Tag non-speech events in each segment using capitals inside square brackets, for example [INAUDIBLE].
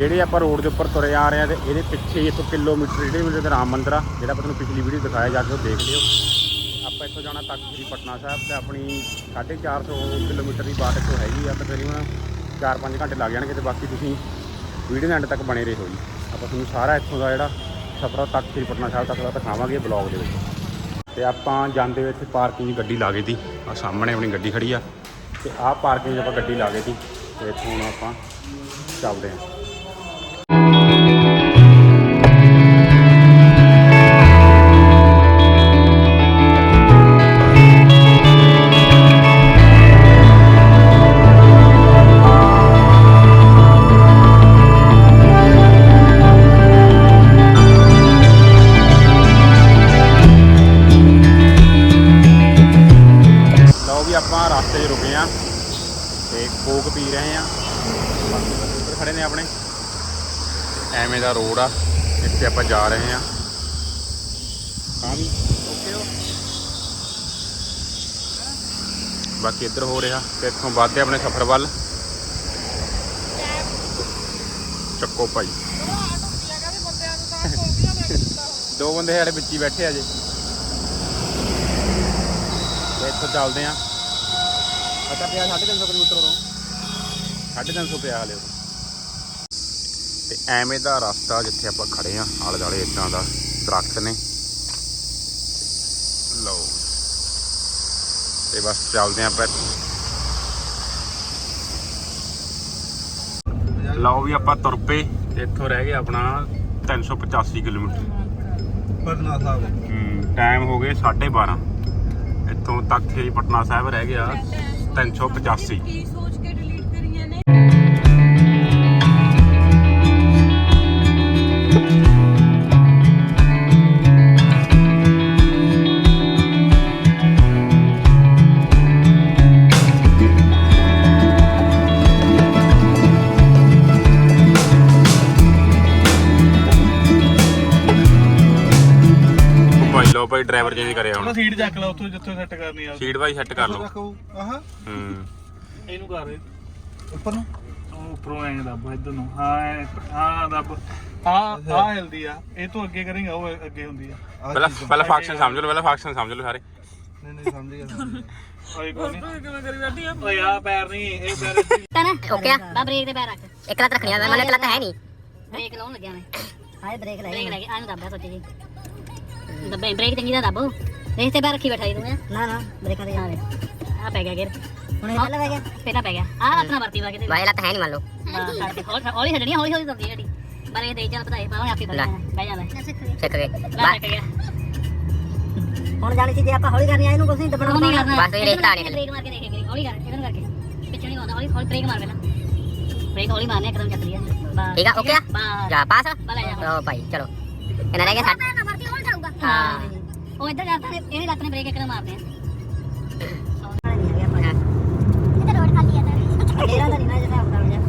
ਜਿਹੜੇ ਆਪਾਂ ਰੋਡ ਦੇ ਉੱਪਰ ਤੁਰੇ ਆ ਰਹੇ ਆ ਤੇ ਇਹਦੇ ਪਿੱਛੇ ਇੱਥੋਂ ਕਿਲੋਮੀਟਰ ਜਿਹੜੇ ਮੇਰੇ ਰਾਮ ਮੰਦਿਰ ਆ, ਜਿਹੜਾ ਆਪਾਂ ਤੁਹਾਨੂੰ ਪਿਛਲੀ ਵੀਡੀਓ ਦਿਖਾਇਆ, ਜਾ ਕੇ ਉਹ ਦੇਖ ਲਿਓ। ਆਪਾਂ ਇੱਥੋਂ ਜਾਣਾ ਤੱਕ ਸ੍ਰੀ ਪਟਨਾ ਸਾਹਿਬ ਤੇ ਆਪਣੀ 450 ਕਿਲੋਮੀਟਰ ਦੀ ਬਾਟ ਇੱਥੋਂ ਹੈਗੀ ਆ, ਤਕਰੀਬਨ 4-5 ਘੰਟੇ ਲੱਗ ਜਾਣਗੇ ਤੇ ਬਾਕੀ ਤੁਸੀਂ ਵੀਡੀਓ ਦੇ ਐਂਡ ਤੱਕ ਬਣੇ ਰਹੋ ਜੀ। ਆਪਾਂ ਤੁਹਾਨੂੰ ਸਾਰਾ ਇੱਥੋਂ ਦਾ ਜਿਹੜਾ ਸਫ਼ਰ ਤੱਕ ਸ੍ਰੀ ਪਟਨਾ ਸਾਹਿਬ ਤੱਕ ਦਾ ਦਿਖਾਵਾਂਗੇ ਬਲੌਗ ਦੇ ਵਿੱਚ। ਤੇ ਆਪਾਂ ਜਾਂਦੇ ਹੋਏ ਇੱਥੇ ਪਾਰਕਿੰਗ ਗੱਡੀ ਲਾ ਗਈ ਤੀ ਆ ਸਾਹਮਣੇ ਆਪਣੀ ਗੱਡੀ ਖੜੀ ਆ। ਤੇ ਆਹ ਪਾਰਕਿੰਗ 'ਚ ਆਪਾਂ ਗੱਡੀ ਲਾ ਗਈ ਤੀ ਤੇ ਇੱਥੋਂ ਆਪਾਂ ਚੱਲਦੇ ਹਾਂ। ਰਸਤੇ ਆ ਤੇ ਕੋਕ ਪੀ ਰਹੇ ਆ ਬਾਕੀ ਖੜੇ ਨੇ ਆਪਣੇ। ਐਵੇਂ ਦਾ ਰੋਡ ਆ, ਇੱਥੇ ਆਪਾਂ ਜਾ ਰਹੇ ਆ ਹਾਂ। ਵੀ ਓਕੇ ਹੋ ਬਾਕੀ ਇੱਧਰ ਹੋ ਰਿਹਾ, ਤੇ ਇੱਥੋਂ ਵੱਧਦੇ ਆਪਣੇ ਸਫ਼ਰ ਵੱਲ। ਚੱਕੋ ਭਾਈ। ਦੋ ਬੰਦੇ ਸਾਡੇ ਵਿੱਚ ਹੀ ਬੈਠੇ ਆ ਜੇ ਇੱਥੋਂ ਚੱਲਦੇ ਆ ਪਤਾ ਪਿਆ 350 ਕਿਲੋਮੀਟਰ ਉਰੋਂ 350 ਪਿਆ ਹਲੇ ਉਰੋਂ ਤੇ ਐਵੇਂ ਦਾ ਰਸਤਾ ਜਿੱਥੇ ਆਪਾਂ ਖੜੇ ਆ ਆਲੇ ਦੁਆਲੇ ਇਦਾਂ ਦਾ ਦਰਖਤ ਨੇ। ਲਓ। ਤੇ ਬਸ ਚੱਲਦੇ ਆ ਆਪਾਂ ਲਓ ਵੀ ਆਪਾਂ ਤੁਰ ਪਏ ਤੇ ਇੱਥੋਂ ਰਹਿ ਗਿਆ ਆਪਣਾ 385 ਕਿਲੋਮੀਟਰ। ਪਟਨਾ ਸਾਹਿਬ। ਟਾਈਮ ਹੋ ਗਏ 12:30 ਇੱਥੋਂ ਤੱਕ ਹੀ ਪਟਨਾ ਸਾਹਿਬ ਰਹਿ ਗਿਆ। 385 ਲਓ ਭਾਈ ਡਰਾਈਵਰ ਚੇਂਜ ਕਰਿਆ ਹੁਣ। ਸੀਟ ਚੱਕ ਲਾ ਉੱਥੋਂ ਜਿੱਥੋਂ ਸੈੱਟ ਕਰਨੀ ਆ। ਸੀਟ ਭਾਈ ਸੈੱਟ ਕਰ ਲਓ। ਰੱਖੋ। ਆਹ। ਹੂੰ। ਇਹਨੂੰ ਕਰ। ਦੇ ਉੱਪਰ ਨੂੰ? ਉਹ ਉੱਪਰੋਂ ਐਂ ਦੱਬ ਇੱਧਰ ਨੂੰ। ਹਾਂ ਐਂ, ਹਾਂ ਦੱਬ। ਹਾਂ ਆ ਹਿਲਦੀ ਆ। ਇਹ ਤੋਂ ਅੱਗੇ ਕਰੇਗਾ ਉਹ ਅੱਗੇ ਹੁੰਦੀ ਆ। ਪਹਿਲਾਂ ਪਹਿਲਾਂ ਫੰਕਸ਼ਨ ਸਮਝ ਲਓ ਪਹਿਲਾਂ ਫੰਕਸ਼ਨ ਸਮਝ ਲਓ ਸਾਰੇ। ਨਹੀਂ ਨਹੀਂ ਸਮਝ ਗਿਆ ਓਏ ਕੋਈ ਨਹੀਂ ਕਿਵੇਂ ਕਰੀ ਬੈਠੀ ਆ? ਓਏ ਆ ਪੈਰ ਨਹੀਂ ਇਹ ਪੈਰ ਤਾਂ ਨਾ ਓਕੇ ਆ ਬਾ ਬ੍ਰੇਕ ਤੇ ਪੈਰ ਰੱਖ। ਇੱਕ ਲੱਤ ਰੱਖਣੀ ਆ ਮੈਨੂੰ ਇੱਕ ਲੱਤ ਹੈ ਨਹੀਂ ਬ੍ਰੇਕ ਲਾਉਣ ਲੱਗਿਆ ਮੈਂ। ਹਾਏ ਬ੍ਰੇਕ ਲੈ ਬ੍ਰੇਕ ਲੈ ਕੇ ਆਨੂੰ ਦੱਬਿਆ ਸੋਚੀ ਜੀ ਦੱਬੇ ਬ੍ਰੇਕ ਚੰਗੀ ਦਾ ਦੱਬ। ਰੇਸ ਤੇ ਪੈਰ ਰੱਖੀ ਬੈਠਾ ਜੀ ਤੂੰ ਹੈਂ? ਨਾ ਨਾ ਬ੍ਰੇਕਾਂ ਤੇ ਆ ਆ ਪੈ ਗਿਆ ਗੇਰ। ਹੁਣ ਇਹ ਪਹਿਲਾਂ ਪੈ ਗਿਆ? ਪਹਿਲਾਂ ਪੈ ਗਿਆ। ਆ ਲੱਤ ਨਾ ਵਰਤੀ ਵਾ ਕਿਤੇ। ਵਾਏ ਲੱਤ ਹੈ ਨਹੀਂ ਮੰਨ ਲਓ। ਬਸ ਛੱਡ ਦੇ ਹੌਲੀ ਹੌਲੀ ਛੱਡਣੀ ਹੌਲੀ ਹੌਲੀ ਦੱਬਦੀ ਗੱਡੀ ਪਰ ਇਹ ਦੇ ਚੱਲ ਪਤਾਏ ਪਾਵਾਂ ਆਪੀ ਪਤਾ ਬਹਿ ਜਾ ਮੈਂ ਸਿੱਖ ਗਏ ਲਾ ਟੱਕ ਗਿਆ। ਹੁਣ ਜਾਣੀ ਸੀ ਜੇ ਆਪਾਂ ਹੌਲੀ ਕਰਨੀ ਆ ਇਹਨੂੰ ਕੁਛ ਨਹੀਂ ਦੱਬਣਾ ਉਹ ਨਹੀਂ ਕਰਨਾ। ਬਸ ਇਹ ਰੇਤਾ ਨਹੀਂ ਬ੍ਰੇਕ ਮਾਰ ਕੇ ਦੇਖੇ ਕਰੀ ਹੌਲੀ ਕਰ ਇਹਨੂੰ ਕਰਕੇ। ਪਿੱਛੇ ਨਹੀਂ ਆਉਂਦਾ ਹੌਲੀ ਹੌਲੀ ਬ੍ਰੇਕ ਮਾਰ ਪਹਿਲਾਂ। ਬ੍ਰੇਕ ਹੌਲੀ ਮਾਰਨੇ ਇੱਕਦਮ ਚੱਕ ਲਿਆ ਬਸ ਠੀਕ ਆ ਓਕੇ ਆ? ਬਸ ਜਾ ਪਾਸ ਬਸ ਲੈ ਜਾ। ਲਓ ਭਾਈ ਚਲੋ। ਇਹਨਾਂ ਰਹਿ ਗਿਆ ਸੱਤ ਹਾਂ ਉਹ ਇੱਧਰ ਕਰਤਾ ਨੇ ਲੱਤ ਨੇ ਬ੍ਰੇਕ ਇੱਕਦਮ ਮਾਰਦੇ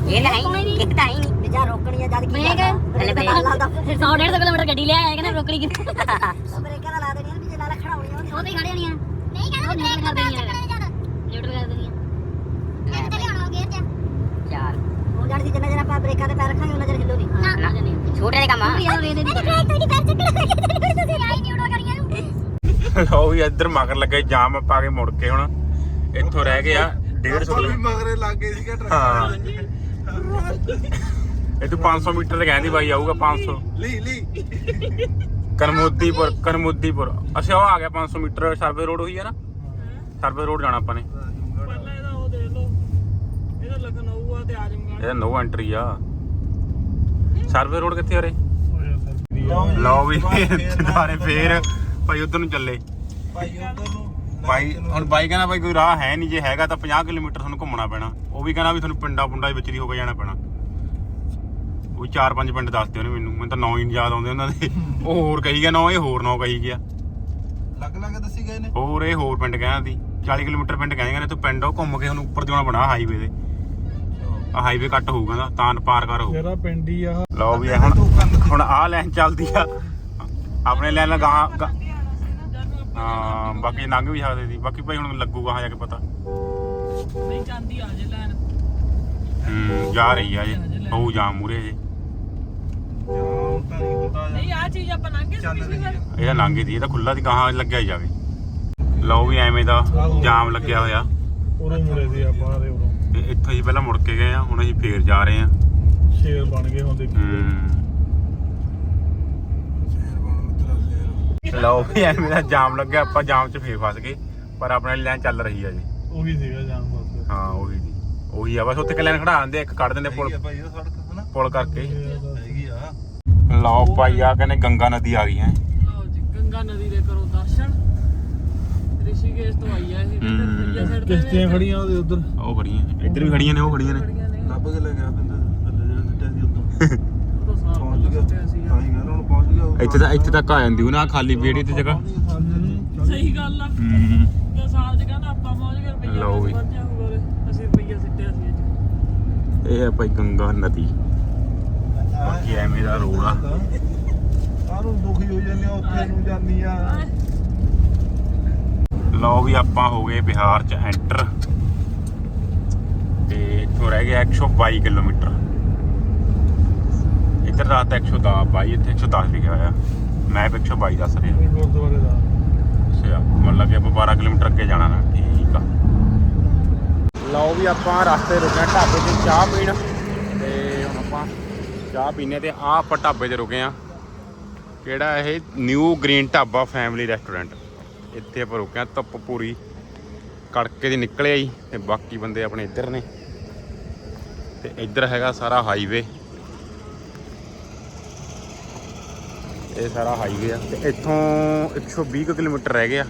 ਇਹ ਨਹੀਂ ਇੱਕ ਤਾਂ ਹੈ ਹੀ ਨਹੀਂ ਵੀ ਜਾਂ ਰੋਕਣੀ ਆ ਜਦ ਕੀ ਬ੍ਰੇਕ ਹਲੇ ਬ੍ਰੇਕ। 100 150 ਕਿਲੋਮੀਟਰ ਗੱਡੀ ਲਿਆ ਆਇਆ ਕਹਿੰਦਾ ਰੋਕਣੀ ਕਿੱਥੇ ਬ੍ਰੇਕਾਂ ਦਾ ਲਾ ਦੇਣੀ ਆ ਵੀ ਜੇ ਨਾਲ ਖੜਾਉਣੀ ਆ ਉਹ ਤੇ ਹੀ ਖੜੇ ਹੋਣੀ ਆ ਨਹੀਂ ਕਹਿੰਦਾ ਬ੍ਰੇਕ ਕਰ ਦੇਣੀ ਆ ਲਿਫਟ ਕਰ ਦੇਣੀ ਆ ਚਾਰ ਜਾਣੀ ਸੀ ਜਿੰਨਾ ਜਰ ਆਪਾਂ ਬ੍ਰੇਕਾਂ ਤੇ ਪੈਰ ਰੱਖਾਂਗੇ ਉਹਨਾਂ ਜਰ ਹਿੱਲੂ ਨਹੀਂ ਨਾ ਨਾ ਨਹੀਂ ਛੋਟੇ ਦੇ ਕੰਮ ਆ। ਯਾਰ ਇਹਦੇ ਲਓ ਵੀ ਇੱਧਰ ਮਗਰ ਲੱਗੇ ਜਾਮ ਪਾ ਕੇ ਮੁੜ ਕੇ ਹੁਣ। ਇੱਥੋਂ ਰਹਿ ਗਿਆ 150 ਕਿਲੋਮੀਟਰ। ਮਗਰੇ ਲੱਗ ਗਏ ਸੀਗਾ ਟਰੱਕ। ਹਾਂ। ਇਹ ਤੋਂ 500 ਮੀਟਰ ਤੇ ਕਹਿੰਦੀ ਬਾਈ ਆਊਗਾ 500 ਲਈ ਲਈ ਕਰਮੋਦੀਪੁਰ ਕਰਮੋਦੀਪੁਰ ਅੱਛਾ ਉਹ ਆ ਗਿਆ 500 ਮੀਟਰ ਸਰਵੇ ਰੋਡ ਹੋਈ ਹੈ ਨਾ? ਸਰਵੇ ਰੋਡ ਜਾਣਾ ਆਪਾਂ ਨੇ। ਪਹਿਲਾਂ ਇਹਦਾ ਉਹ ਦੇਖ ਲਓ। ਇਹਦਾ ਲਖਨਊ ਆ ਤੇ ਆਜਮਗੜ੍ਹ ਇਹ ਨੋ ਐਂਟਰੀ ਆ। ਸਰਵੇ ਰੋਡ ਕਿੱਥੇ ਆ ਰੇ ਲਓ ਵੀ ਦੁਬਾਰੇ ਫੇਰ ਭਾਈ ਉਧਰ ਨੂੰ ਚੱਲੇ। ਭਾਈ ਉਧਰ ਨੂੰ ਬਾਈ ਹੁਣ ਬਾਈ ਕਹਿੰਦਾ ਬਾਈ ਕੋਈ ਰਾਹ ਹੈ ਨਹੀਂ ਜੇ ਹੈਗਾ ਤਾਂ 50 ਕਿਲੋਮੀਟਰ ਤੁਹਾਨੂੰ ਘੁੰਮਣਾ ਪੈਣਾ। ਉਹ ਵੀ ਕਹਿੰਦਾ ਵੀ ਤੁਹਾਨੂੰ ਪਿੰਡਾਂ ਪੁੰਡਾਂ ਦੇ ਵਿੱਚ ਦੀ ਹੋ ਕੇ ਜਾਣਾ ਪੈਣਾ। ਉਹ ਚਾਰ ਪੰਜ ਪਿੰਡ ਦੱਸਦੇ ਉਹਨੇ ਮੈਨੂੰ ਮੈਨੂੰ ਤਾਂ ਨਾਂ ਹੀ ਨਹੀਂ ਯਾਦ ਆਉਂਦੇ ਉਹਨਾਂ ਦੇ। ਉਹ ਹੋਰ ਕਹੀ ਗਿਆ ਨਾਂ ਇਹ ਹੋਰ ਨਾਂ ਕਹੀ ਗਿਆ। ਲੱਗ ਲੱਗ ਦੱਸੀ ਗਏ ਨੇ। ਹੋਰ ਇਹ ਹੋਰ ਪਿੰਡ ਕਹਿੰਦਾ ਸੀ 40 ਕਿਲੋਮੀਟਰ ਪਿੰਡ ਕਹਿੰਦੇ ਨੇ ਤੂੰ ਪਿੰਡ ਉਹ ਘੁੰਮ ਕੇ ਤੁਹਾਨੂੰ ਉੱਪਰ ਜਾਣਾ ਬਣਾ ਹਾਈਵੇ ਦੇ। ਹਾਈਵੇ ਕੱਟ ਹੋਊਗਾ ਨਾ ਤਾਂ ਪਾਰ ਕਰ ਹੋਊ। ਜਿਹੜਾ ਪਿੰਡ ਹੀ ਆ। ਲਓ ਵੀ ਇਹ ਹੁਣ ਹੁਣ ਆਹ ਲਾਈਨ ਚੱਲਦੀ ਆ। ਆਪਣੇ ਲਾਈਨ ਲਗਾ ਹਾਂ ਬਾਕੀ ਲੰਘ ਵੀ ਸਕਦੇ ਸੀ। ਬਾਕੀ ਭਾਈ ਹੁਣ ਲੱਗੂਗਾ ਹਾਂ ਜਾ ਕੇ ਪਤਾ। ਨਹੀਂ ਜਾਂਦੀ ਆ ਜੇ ਲੈਣ ਹੂੰ ਜਾ ਰਹੀ ਆ ਜੇ। ਹੋਊ ਜਾਮ ਮੂਰੇ ਜੇ। ਜਾਮ ਤਾਂ ਨਹੀਂ ਹੁੰਦਾ ਨਹੀਂ ਆ ਚੀਜ਼ ਆਪਾਂ ਲੰਘੇ ਆ ਇਹਦਾ ਲੰਘ ਦੀ ਇਹ ਤਾਂ ਖੁੱਲਾ ਦੀ ਗਾਹਾਂ ਲੱਗਿਆ ਜਾਵੇ। ਲਓ ਵੀ ਐਵੇਂ ਦਾ ਜਾਮ ਲੱਗਿਆ ਹੋਇਆ। ਉਰੋਂ ਮੁੜੇ ਸੀ ਆਪਾਂ ਦੇ ਉਰੋਂ। ਤੇ ਇੱਥੋਂ ਹੀ ਪਹਿਲਾਂ ਮੁੜ ਕੇ ਗਏ ਆ ਹੁਣ ਅਸੀਂ ਫੇਰ ਜਾ ਰਹੇ ਆ। ਸ਼ੇਰ ਬਣ ਗਏ ਹੁਣ ਦੇਖੀ। ਲਓ ਵੀ ਐਵੇਂ ਦਾ ਜਾਮ ਲੱਗਿਆ ਆਪਾਂ ਜਾਮ 'ਚ ਫੇਰ ਫਸ ਗਏ ਪਰ ਆਪਣੇ ਲਾਈਨ ਚੱਲ ਰਹੀ ਆ ਜੀ। ਉਹੀ ਸੀਗਾ ਜਾਮ ਬਸ। ਹਾਂ ਉਹੀ ਦੀ ਉਹੀ ਆ ਬਸ ਉੱਥੇ ਕਿ ਲਾਈਨ ਖੜਾ ਦਿੰਦੇ ਇੱਕ ਕੱਢ ਦਿੰਦੇ ਪੁਲ। ਭਾਈ ਇਹ ਸੜਕ ਹਨਾ ਪੁਲ ਕਰਕੇ। ਹੈਗੀ ਆ ਲਓ ਭਾਈ ਆ ਕਹਿੰਦੇ ਗੰਗਾ ਨਦੀ ਆ ਗਈ ਹੈ। ਲਓ ਜੀ ਗੰਗਾ ਨਦੀ ਰਿਸ਼ੀਕੇਸ਼ ਤੋਂ ਆਈ ਆ ਇਹ ਹਮ। ਦਰਿਆ ਸਾਈਡ ਤੇ ਕਿਸ਼ਤੀਆਂ ਖੜੀਆਂ ਉਹਦੇ ਉਧਰ? ਉਹ ਖੜੀਆਂ ਇੱਧਰ ਵੀ ਖੜੀਆਂ ਨੇ ਉਹ ਖੜੀਆਂ ਨੇ। ਨੇ ਲੱਭ ਕੇ ਲੈ ਗਿਆ ਬਿੰਦਰ ਥੱਲੇ ਜਿਹੜਾ ਸਿੱਟਿਆ ਸੀ ਉਦੋਂ [LAUGHS] ਉਹ ਤਾਂ ਪਹੁੰਚ ਗਿਆ। ਹੀ ਕਹਿੰਦਾ ਹੁਣ ਪਹੁੰਚ ਗਿਆ। ਇੱਥੇ ਤਾਂ ਇੱਥੇ ਤੱਕ ਆ ਜਾਂਦੀ ਉਹ ਨਾ ਖਾਲੀ ਵੇੜੀ ਤੇ ਜਗ੍ਹਾ। ਸਹੀ ਗੱਲ ਆ। ਹੂੰ। ਤੇ ਸਾਲ ਚ ਕਹਿੰਦਾ ਆਪਾਂ ਪਹੁੰਚ ਗਏ ਰੁਪਈਆ ਲਓ ਵੀ। ਪਹੁੰਚਿਆ ਹੋਊਗਾ ਉਰੇ। ਅਸੀਂ ਰੁਪਈਆ ਸਿੱਟਿਆ ਸੀ ਅੱਜ ਇਹ ਹੈ ਭਾਈ ਗੰਗਾ ਨਦੀ। ਬਾਕੀ ਐਵੇਂ ਦਾ ਰੋਡ ਆ ਕਾਹਨੂੰ ਦੁਖੀ ਹੋ ਜਾਂਦੇ ਆ ਉੱਥੇ ਨੂੰ ਜਾਂਦੀ ਆ। ਲਓ ਵੀ ਆਪਾਂ ਹੋ ਗਏ ਬਿਹਾਰ ਚ ਐਂਟਰ ਤੇ ਇੱਥੋਂ ਰਹਿ ਗਿਆ 122 ਕਿਲੋਮੀਟਰ। ਇੱਧਰ ਦਾ ਤਾਂ 110 22 ਇੱਥੇ 110 ਲਿਖਿਆ ਹੋਇਆ। ਮੈਪ 122 ਦੱਸ ਰਿਹਾ। ਗੁਰਦੁਆਰੇ ਦਾ। ਅੱਛਾ ਮਤਲਬ ਕਿ ਆਪਾਂ 12 ਕਿਲੋਮੀਟਰ ਅੱਗੇ ਜਾਣਾ ਨਾ। ਠੀਕ ਆ। ਲਓ ਵੀ ਆਪਾਂ ਰਸਤੇ ਰੁਕੇ ਢਾਬੇ ਤੇ ਚਾਹ ਪੀਣ। ਤੇ ਹੁਣ ਆਪਾਂ ਚਾਹ ਪੀਨੇ ਤੇ ਆਹ ਆਪਾਂ ਢਾਬੇ ਤੇ ਰੁਕੇ ਆ। ਕਿਹੜਾ ਇਹ? New green dhaba family restaurant ਇੱਥੇ ਆਪਾਂ ਰੁਕੇ ਧੁੱਪ ਪੂਰੀ ਕੜਕੇ ਦੀ ਨਿਕਲਿਆ ਜੀ, ਤੇ ਬਾਕੀ ਬੰਦੇ ਆਪਣੇ ਇੱਧਰ ਨੇ। ਤੇ ਇੱਧਰ ਹੈਗਾ ਸਾਰਾ ਹਾਈਵੇ ਇਹ ਸਾਰਾ ਹਾਈਵੇ ਆ, ਤੇ ਇੱਥੋਂ 120 ਕੁ ਕਿਲੋਮੀਟਰ ਰਹਿ ਗਿਆ।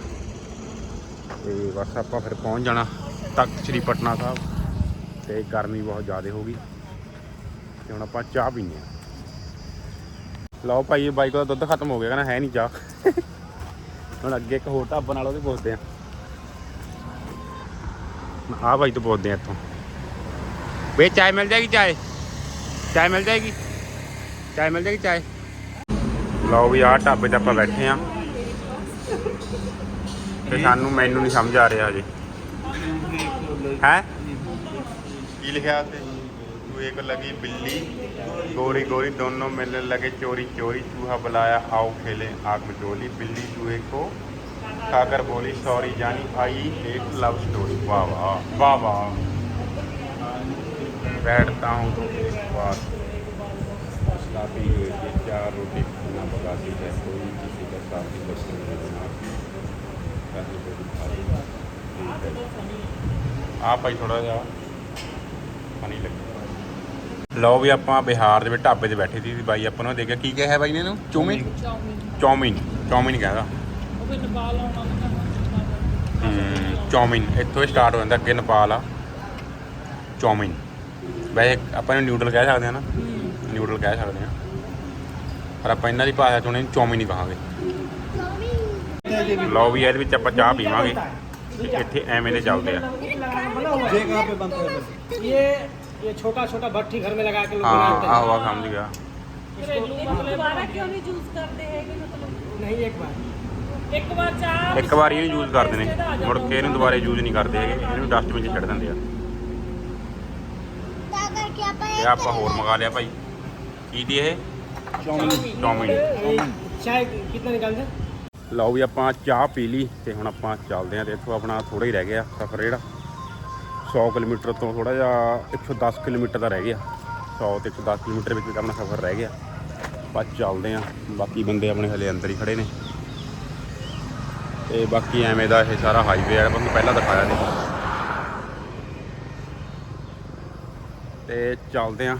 ਤੇ ਬਸ ਆਪਾਂ ਫਿਰ ਪਹੁੰਚ ਜਾਣਾ ਤਖਤ ਸ੍ਰੀ ਪਟਨਾ ਸਾਹਿਬ, ਤੇ ਗਰਮੀ ਬਹੁਤ ਜ਼ਿਆਦਾ ਹੋ ਗਈ। ਤੇ ਹੁਣ ਆਪਾਂ ਚਾਹ ਪੀਂਦੇ ਆ ਲਓ ਭਾਈ, ਇਹ ਬਾਈਕ ਦਾ ਦੁੱਧ ਖਤਮ ਹੋ ਗਿਆ, ਕਹਿੰਦਾ ਹੈ ਨਹੀਂ ਚਾਹ। ਹੁਣ ਅੱਗੇ ਇੱਕ ਹੋਰ ਢਾਬਾ ਨਾਲ ਉਹਦੇ ਪੁੱਛਦੇ ਆ। ਆ ਭਾਈ ਤੋਂ ਪੁੱਛਦੇ ਆ ਇੱਥੋਂ। ਵੇ ਚਾਹ ਮਿਲ ਜਾਏਗੀ ਚਾਹ? ਚਾਹ ਮਿਲ ਜਾਏਗੀ? ਚਾਹ ਮਿਲ ਜਾਏਗੀ ਚਾਹ? ਲਓ ਵੀ ਆਹ ਢਾਬੇ ਤੇ ਆਪਾਂ ਬੈਠੇ ਆ। ਤੇ ਸਾਨੂੰ ਮੈਨੂੰ ਨਹੀਂ ਸਮਝ ਆ ਰਿਹਾ ਹਜੇ। ਹੈ? ਕੀ ਲਿਖਿਆ ਉੱਤੇ चूहे को लगी बिल्ली गोरी गोरी दोनों मिलने लगे चोरी चोरी चूहा बुलाया आओ खेले आग मचोली बिल्ली चूहे को खाकर बोली सॉरी जानी आई एक लव स्टोरी वाह वाह वाह वाह बैठता हूँ तो एक बार काफ़ी हुए चार रोटी खाना पकाती है कोई किसी का साथी बच्चों को बनाती पहले रोटी खाई आप भाई थोड़ा जा पानी लगे ਲਓ ਵੀ ਆਪਾਂ ਬਿਹਾਰ ਦੇ ਵਿੱਚ ਢਾਬੇ ਤੇ ਬੈਠੇ ਸੀ ਬਾਈ ਆਪਾਂ ਨੂੰ ਦੇਖਿਆ। ਕੀ ਕਿਹਾ ਬਾਈ ਨੇ ਇਹਨੂੰ? ਚੌਮਿਨ? ਚੌਮਿਨ। ਚੌਮਿਨ। ਕਹਿੰਦਾ ਉਹ ਵੀ ਨੇਪਾਲ ਆਉਣ ਵਾਲਾ ਹਮ, ਚੌਮਿਨ। ਇੱਥੋਂ ਹੀ ਸਟਾਰਟ ਹੋ ਜਾਂਦਾ ਅੱਗੇ ਨੇਪਾਲ ਆ। ਚੌਮਿਨ। ਵੈਸੇ ਆਪਾਂ ਇਹਨੂੰ ਨਿਊਡਲ ਕਹਿ ਸਕਦੇ ਆ ਨਾ। ਨਿਊਡਲ ਕਹਿ ਸਕਦੇ ਆ ਪਰ ਆਪਾਂ ਇਹਨਾਂ ਦੀ ਭਾਸ਼ਾ ਚ ਉਹਨੇ ਚੌਮਿਨ ਹੀ ਕਹਾਂਗੇ। ਲਓ ਵੀ ਇਹਦੇ ਵਿੱਚ ਆਪਾਂ ਚਾਹ ਪੀਵਾਂਗੇ। ਤੇ ਇੱਥੇ ਐਵੇਂ ਦੇ ਚੱਲਦੇ ਆ। ये ये छोटा छोटा भट्टी घर में लगा के लोग ਹਾਂ बनाते ਆਹੋ ਆ ਸਮਝ ਗਿਆ ਘਰੇਲੂ ਮਤਲਬ ਦੁਬਾਰਾ ਕਿਉਂ ਨਹੀਂ ਯੂਜ਼ ਕਰਦੇ ਹੈਗੇ ਮਤਲਬ हैं नहीं एक बार ਇੱਕ ਵਾਰ ਚਾਹ ਇੱਕ ਵਾਰੀ ਇਹਨੂੰ ਯੂਜ਼ ਕਰਦੇ ਨੇ ਮੁੜ ਕੇ ਇਹਨੂੰ ਦੁਬਾਰੇ ਯੂਜ਼ ਨਹੀਂ ਕਰਦੇ ਹੈਗੇ ਇਹਨੂੰ ਡਸਟਬਿਨ 'ਚ ਛੱਡ ਦਿੰਦੇ ਆ ਇਹ ਆਪਾਂ ਹੋਰ ਮੰਗਾ ਲਿਆ ਭਾਈ ਕੀ ਦੀ ਇਹ ਚੌਮਿਨ ये चाय कितना निकालते हैं ਲਓ ਵੀ ਆਪਾਂ ਚਾਹ ਪੀ ਲਈ ਤੇ ਹੁਣ ਆਪਾਂ ਚੱਲਦੇ ਆਂ ਤੇ ਇੱਥੋਂ ਆਪਣਾ ਥੋੜਾ ਹੀ ਰਹਿ ਗਿਆ ਸਫ਼ਰ ਜਿਹੜਾ 100 ਕਿਲੋਮੀਟਰ ਤੋਂ ਥੋੜਾ ਜਿਹਾ 110 ਕਿਲੋਮੀਟਰ ਦਾ ਰਹਿ ਗਿਆ। 100 ਤੇ 110 ਕਿਲੋਮੀਟਰ ਵਿੱਚ ਵਿੱਚ ਆਪਣਾ ਸਫ਼ਰ ਰਹਿ ਗਿਆ। ਬਸ ਚੱਲਦੇ ਆਂ ਬਾਕੀ ਬੰਦੇ ਆਪਣੇ ਹਲੇ ਅੰਦਰ ਹੀ ਖੜੇ ਨੇ। ਤੇ ਬਾਕੀ ਐਵੇਂ ਦਾ ਇਹ ਸਾਰਾ ਹਾਈਵੇ ਆ ਤੁਹਾਨੂੰ ਪਹਿਲਾਂ ਦਿਖਾਇਆ ਨਹੀਂ ਤੇ ਚੱਲਦੇ ਆਂ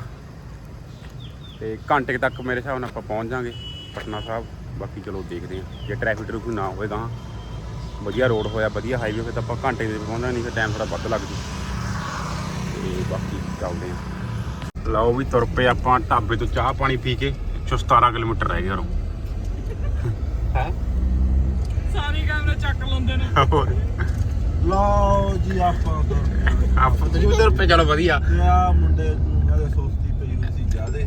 ਤੇ ਘੰਟੇ ਤੱਕ ਮੇਰੇ ਹਿਸਾਬ ਨਾਲ ਆਪਾਂ ਪਹੁੰਚ ਜਾਾਂਗੇ ਪਟਨਾ ਸਾਹਿਬ। ਬਾਕੀ ਚਲੋ ਦੇਖਦੇ ਹਾਂ। ਜੇ ਟ੍ਰੈਫਿਕ ਟਰੂਫਿਕ ਨਾ ਹੋਵੇ ਤਾਂ। ਵਧੀਆ ਰੋਡ ਹੋਇਆ, ਵਧੀਆ ਹਾਈਵੇ ਹੋਵੇ ਤਾਂ ਆਪਾਂ ਘੰਟੇ ਦੇ ਵਿੱਚ ਪਹੁੰਚਣਾ ਨਹੀਂ ਫਿਰ ਟਾਈਮ ਥੋੜਾ ਵੱਧ ਲੱਗ ਜੂ ਚੱਲਦੇ ਹਾਂ ਲਓ ਵੀ ਤੁਰ ਪਏ ਆਪਾਂ ਢਾਬੇ ਤੋਂ ਚਾਹ ਪਾਣੀ ਪੀ ਕੇ 117 ਕਿਲੋਮੀਟਰ ਰਹਿ ਗਿਆ ਰੋ ਸਾਰੀ ਕੈਮਰੇ ਚੱਕ ਲਾਉਂਦੇ ਨੇ। ਲਓ ਜੀ ਆਪਾਂ ਉਧਰ ਆਪਾਂ ਤੁਸੀਂ ਵੀ ਤੁਰ ਪਏ ਚਲੋ ਵਧੀਆ। ਆ ਮੁੰਡੇ ਨੂੰ ਕਹਿੰਦੇ ਸੁਸਤੀ ਪਈ ਹੋਈ ਸੀ ਜਿਆਦੇ।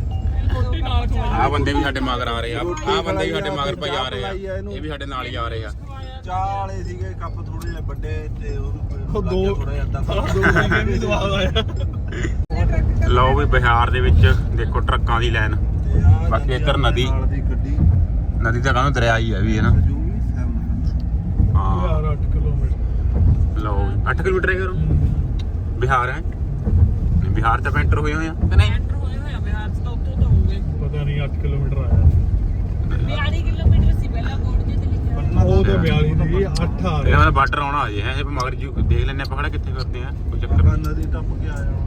ਨਾਲ ਆਹ ਬੰਦੇ ਵੀ ਸਾਡੇ ਮਗਰ ਆ ਰਹੇ ਆ। ਆਹ ਬੰਦੇ ਵੀ ਸਾਡੇ ਮਗਰ ਭਾਈ ਆ ਰਹੇ ਆ। ਇਹ ਵੀ ਸਾਡੇ ਨਾਲ ਹੀ ਆ ਰਹੇ ਆ। ਚਾਹ ਵਾਲੇ ਸੀਗੇ ਕੱਪ ਥੋੜੇ ਜਿਹੇ ਵੱਡੇ ਤੇ ਉਹ ਦੋ- ਥੋੜਾ ਜਿਹਾ ਅੱਧਾ। ਦੋ ਵੀ ਦਵਾ ਆਇਆ। ਲਓ ਵੀ ਬਿਹਾਰ ਦੇ ਵਿੱਚ ਦੇਖੋ ਟਰੱਕਾਂ ਦੀ ਲਾਈਨ। ਤੇ ਆ ਬਾਕੀ ਇੱਧਰ ਨਦੀ। ਦੀ ਨਦੀ ਤਾਂ ਕਹਿੰਦਾ ਦਰਿਆ ਹੀ ਹੈ ਵੀ ਹੈ ਨਾ? ਹਾਂ। ਯਾਰ 8 ਕਿਲੋਮੀਟਰ ਲਓ 8 ਕਿਲੋਮੀਟਰ ਹੈ? ਘਰੋਂ ਬਿਹਾਰ ਹੈ ਬਿਹਾਰ ਪੈਂਟਰ ਹੋਏ ਹੋਏ ਆ। ਕਿ ਨਹੀਂ ਐਂਟਰ ਹੋਏ ਹੋਏ ਆ ਬਿਹਾਰ ਚ ਤਾਂ ਉੱਤੋਂ ਤਾਂ ਹੋਊਗੇ। ਪਤਾ ਨਹੀਂ 8 ਕਿਲੋਮੀਟਰ ਆਇਆ। 42 ਕਿਲੋਮੀਟਰ ਸੀ ਪਹਿਲਾਂ ਬੋਰਡ ਜੇ ਤੇ ਲਿਖਿਆ ਉਹ ਤਾਂ 42 ਦੀ 8 ਆ ਇਹਨਾਂ ਦਾ ਬਾਰਡਰ ਆਉਣਾ ਅਜੇ ਹੈ ਇਹ ਮਗਰ ਜੀ ਦੇਖ ਲੈਣੇ ਆਪਾਂ ਖੜਾ ਕਿੱਥੇ ਫਿਰਦੇ ਆ ਕੋਈ ਚੱਕਰ ਨਹੀਂ। ਨਦੀ ਟੱਪ ਕੇ ਆਇਆ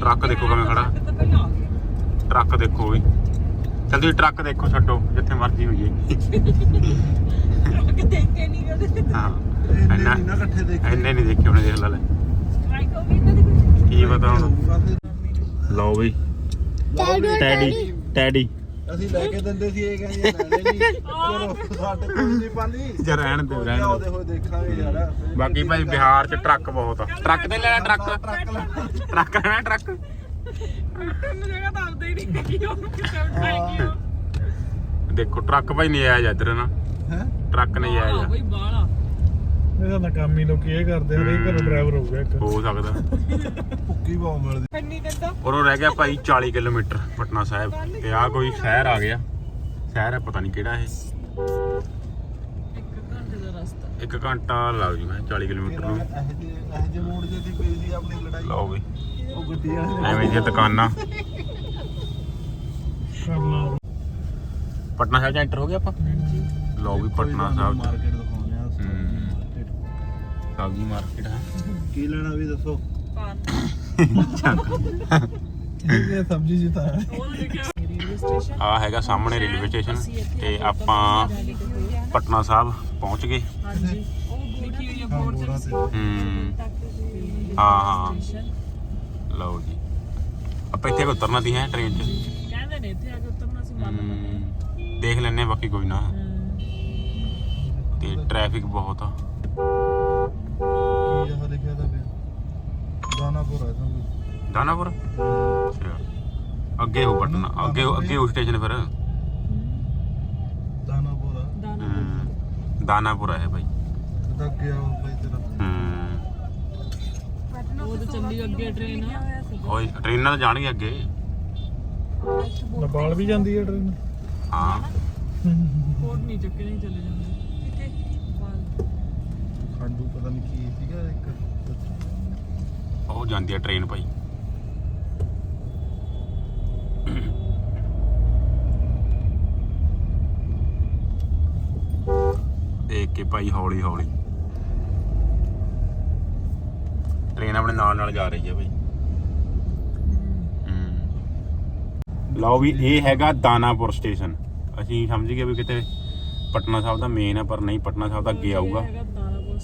ਟਰੱਕ ਦੇਖੋ ਕਿਵੇਂ ਖੜਾ। ਟਰੱਕ ਦੇਖੋ ਵੀ। ਚੱਲ ਤੁਸੀਂ ਟਰੱਕ ਦੇਖੋ ਛੱਡੋ ਜਿੱਥੇ ਮਰਜ਼ੀ ਹੋਈਏ। ਕਿ ਦੇਖ ਕੇ ਨਹੀਂ ਕਦੇ ਹਾਂ ਇੰਨੇ ਨਹੀਂ ਨਾ ਇਕੱਠੇ ਦੇਖੇ। ਇੰਨੇ ਨਹੀਂ ਦੇਖੇ ਉਹਨੇ ਦੇਖ ਲਾ ਕੀ ਪਤਾ ਹੁਣ। ਲਓ ਬਈ। ਟੈਡੀ ਟੈਡੀ ਅਸੀਂ ਲੈ ਕੇ ਦਿੰਦੇ ਸੀ ਇਹ ਕਹਿੰਦੇ ਲੈਣੇ ਨਹੀਂ ਚਲੋ ਸਾਡੇ ਕੋਲ ਨਹੀਂ ਪਾਲੀ ਯਾਰ ਰਹਿਣ ਦੇ ਰਹਿਣ ਉਹਦੇ ਦੇ ਹੋਏ ਦੇਖਾਂਗੇ ਯਾਰ। ਬਾਕੀ ਭਾਈ ਬਿਹਾਰ ਚ ਟਰੱਕ ਬਹੁਤ ਆ। ਟਰੱਕ ਤੇ ਲੈਣਾ ਟਰੱਕ? ਟਰੱਕ ਲੈਣਾ ਟਰੱਕ ਤਿੰਨ ਜਗ੍ਹਾ ਤਾਂ ਆਉਂਦੇ ਹੀ ਨਹੀਂ ਕਿ ਉਹਨੂੰ ਕਿੱਥੇ ਉਠਾਏਗੀ ਉਹ ਦੇਖੋ ਟਰੱਕ ਭਾਈ ਨਹੀਂ ਆਇਆ ਇੱਧਰ ਨਾ। ਹੈ? ਟਰੱਕ ਨਹੀਂ ਆ ਆਇਆ ਬਈ ਬਾਲਾ ਇਹਦਾ ਤਾਂ ਕੰਮ ਹੀ ਲੋਕੀ ਇਹ ਕਰਦੇ ਹਰੇਕ ਘਰੋਂ ਡਰਾਈਵਰ ਹੋ ਗਿਆ ਇੱਕ। ਹੋ ਸਕਦਾ। [LAUGHS] ਭੁੱਕੀ ਬਹੁਤ ਮਿਲਦੀ ਕੰਨੀ ਕਹਿੰਦਾ। ਉਰੋਂ ਰਹਿ ਗਿਆ ਭਾਈ 40 ਕਿਲੋਮੀਟਰ ਪਟਨਾ ਸਾਹਿਬ। ਤੇ ਆ ਕੋਈ ਸ਼ਹਿਰ ਆ ਗਿਆ। ਸ਼ਹਿਰ ਹੈ ਪਤਾ ਨਹੀਂ ਕਿਹੜਾ ਇਹ। ਇੱਕ ਘੰਟੇ ਦਾ ਰਸਤਾ। ਇੱਕ ਘੰਟਾ ਲੱਗ ਜੂ ਮੈਂ 40 ਕਿਲੋਮੀਟਰ ਨੂੰ। ਇਹ ਜੇ ਮੋੜ ਜੇ ਦੀ ਪਈ ਸੀ ਆਪਣੀ ਲੜਾਈ। ਲਓ ਵੀ। ਉਹ ਗੱਡੀ ਵਾਲੇ ਐਵੇਂ ਦੀਆਂ ਦੁਕਾਨਾਂ। ਪਟਨਾ ਸਾਹਿਬ ਚ ਐਂਟਰ ਹੋ ਗਏ ਆਪਾਂ? ਲਓ ਵੀ ਪਟਨਾ ਸਾਹਿਬ ਮਾਰਕੀਟ ਦਿਖਾਉਂਦੇ ਆ ਸਬਜ਼ੀ ਮਾਰਕੀਟ ਹੈ। ਕੀ ਲੈਣਾ ਵੀ ਦੱਸੋ? ਪਾਨ ਇਹ ਸਬਜ਼ੀ ਜੀ ਆ ਹੈਗਾ ਸਾਹਮਣੇ ਰੇਲਵੇ ਸਟੇਸ਼ਨ ਤੇ ਆਪਾਂ ਪਟਨਾ ਸਾਹਿਬ ਪਹੁੰਚ ਗਏ। ਹਾਂਜੀ ਉਹ ਲਿਖੀ ਹੋਈ ਹੈ। ਬੋਰਡ ਤੇ ਹੂੰ, ਹਾਂ। ਹਾਂ ਲਓ ਜੀ। ਆਪਾਂ ਇੱਥੇ ਉਤਰਨਾ ਦੀ ਹੈ ਟ੍ਰੇਨ 'ਚ? ਕਹਿੰਦੇ ਨੇ ਇੱਥੇ ਆ ਕੇ ਉਤਰਨਾ ਸੀ ਮੰਨ ਦੇਖ ਲੈਣੇ ਬਾਕੀ ਕੋਈ ਨਾ। ਤੇ ਟ੍ਰੈਫਿਕ ਬਹੁਤ ਆ। ਕੀ ਲਿਖਿਆ ਤਾਂ ਦਾਨਾਪੁਰ ਹੈ ਤਾਂ ਦਾਨਾਪੁਰ? ਅੱਛਾ। ਅੱਗੇ ਹੋ ਪਟਨਾ ਅੱਗੇ ਅੱਗੇ ਹੋ ਸਟੇਸ਼ਨ ਫਿਰ? ਦਾਨਾਪੁਰ ਹਮ, ਦਾਨਾਪੁਰ ਹੈ ਭਾਈ ਤਾਂ ਅੱਗੇ ਆਓ ਬਈ ਤੇਰਾ। ਹਮ ਉਹ ਤਾਂ ਚੱਲੀ ਅੱਗੇ ਟ੍ਰੇਨ ਓਏ ਟ੍ਰੇਨਾਂ ਤਾਂ ਜਾਣਗੇ ਅੱਗੇ? ਨੇਪਾਲ ਵੀ ਜਾਂਦੀ ਹੈ ਟ੍ਰੇਨ ਹਾਂ। ਕੋਟ ਨਹੀਂ ਚੱਕੇ ਨਹੀਂ ਚਲੇ ਜਾਂਦੇ। ਕਿੱਥੇ? ਖਾਂਡੂ ਪਤਾ ਨਹੀਂ ਕੀ ਸੀਗਾ ਇੱਕ। ਉਹ ਜਾਂਦੀ ਆ ਟ੍ਰੇਨ ਭਾਈ। ਦੇਖ ਕੇ ਭਾਈ ਹੌਲੀ ਹੌਲੀ। ਟ੍ਰੇਨ ਆਪਣੇ ਨਾਲ ਨਾਲ ਜਾ ਰਹੀ ਹੈ ਭਾਈ। ਲਓ ਵੀ ਇਹ ਹੈਗਾ ਦਾਨਾਪੁਰ ਸਟੇਸ਼ਨ ਅਸੀਂ ਸਮਝ ਗਏ ਵੀ ਕਿਤੇ ਪਟਨਾ ਸਾਹਿਬ ਦਾ ਮੇਨ ਹੈ ਪਰ ਨਹੀਂ, ਪਟਨਾ ਸਾਹਿਬ ਦਾ ਅੱਗੇ ਆਊਗਾ।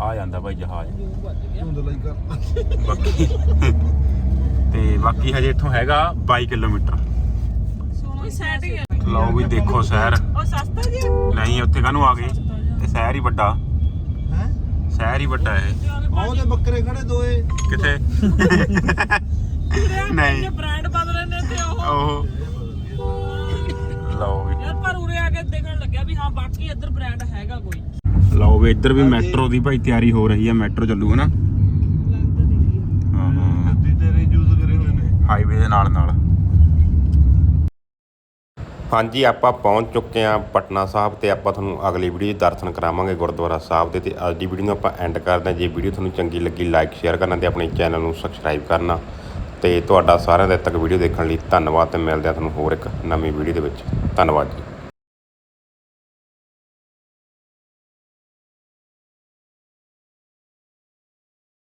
ਆ ਜਾਂਦਾ ਭਾਈ ਜਹਾਜ਼। ਕਰ ਬਾਕੀ ਤੇ ਬਾਕੀ ਹਜੇ ਇੱਥੋਂ ਹੈਗਾ 22 ਕਿਲੋਮੀਟਰ। 16 ਸੈਟ ਹੀ ਹੈ ਲਓ ਵੀ ਦੇਖੋ ਸ਼ਹਿਰ। ਉਹ ਸਸਤਾ ਜੀ ਨਹੀਂ ਉੱਥੇ ਕਾਹਨੂੰ ਆ ਗਏ? ਇਹ ਸ਼ਹਿਰ ਹੀ ਵੱਡਾ। ਹੈ? ਸ਼ਹਿਰ ਹੀ ਵੱਡਾ ਇਹ। ਆਹ ਉਹਦੇ ਬੱਕਰੇ ਖੜੇ ਦੋਏ। ਕਿੱਥੇ? ਨਹੀਂ। ਬ੍ਰਾਂਡ ਬਦਲੇ ਨੇ ਤੇ ਉਹ? ਉਹ। ਲਓ ਵੀ। ਯਾਰ ਪਰ ਉਰੇ ਆ ਕੇ ਦੇਖਣ ਲੱਗਿਆ ਵੀ ਹਾਂ ਬਾਕੀ ਇੱਧਰ ਬ੍ਰਾਂਡ ਹੈਗਾ ਕੋਈ। ਲਓ ਵੀ ਇੱਧਰ ਵੀ ਮੈਟਰੋ ਦੀ ਭਾਈ ਤਿਆਰੀ ਹੋ ਰਹੀ ਹੈ ਮੈਟਰੋ ਚੱਲੂ ਹਨਾ? ਹਾਂ ਹਾਂ। ਗੱਡੀ ਤੇਰੇ ਯੂਜ਼ ਕਰੇ ਹੋਏ ਨੇ। ਹਾਈਵੇ ਦੇ ਨਾਲ ਨਾਲ। ਹਾਂਜੀ ਆਪਾਂ ਪਹੁੰਚ ਚੁੱਕੇ ਹਾਂ ਪਟਨਾ ਸਾਹਿਬ ਤੇ ਆਪਾਂ ਤੁਹਾਨੂੰ ਅਗਲੀ ਵੀਡੀਓ 'ਚ ਦਰਸ਼ਨ ਕਰਾਵਾਂਗੇ ਗੁਰਦੁਆਰਾ ਸਾਹਿਬ ਦੇ ਤੇ ਅੱਜ ਦੀ ਵੀਡੀਓ ਨੂੰ ਆਪਾਂ ਐਂਡ ਕਰਦੇ ਹਾਂ। ਜੇ ਵੀਡੀਓ ਤੁਹਾਨੂੰ ਚੰਗੀ ਲੱਗੀ ਲਾਈਕ ਸ਼ੇਅਰ ਕਰਨਾ ਤੇ ਆਪਣੇ ਚੈਨਲ ਨੂੰ ਸਬਸਕ੍ਰਾਈਬ ਕਰਨਾ। ਤੇ ਤੁਹਾਡਾ ਸਾਰਿਆਂ ਦੇ ਤੱਕ ਵੀਡੀਓ ਦੇਖਣ ਲਈ ਧੰਨਵਾਦ ਤੇ ਮਿਲਦੇ ਹਾਂ ਤੁਹਾਨੂੰ ਹੋਰ ਇੱਕ ਨਵੀਂ ਵੀਡੀਓ ਦੇ ਵਿੱਚ। ਧੰਨਵਾਦ ਜੀ।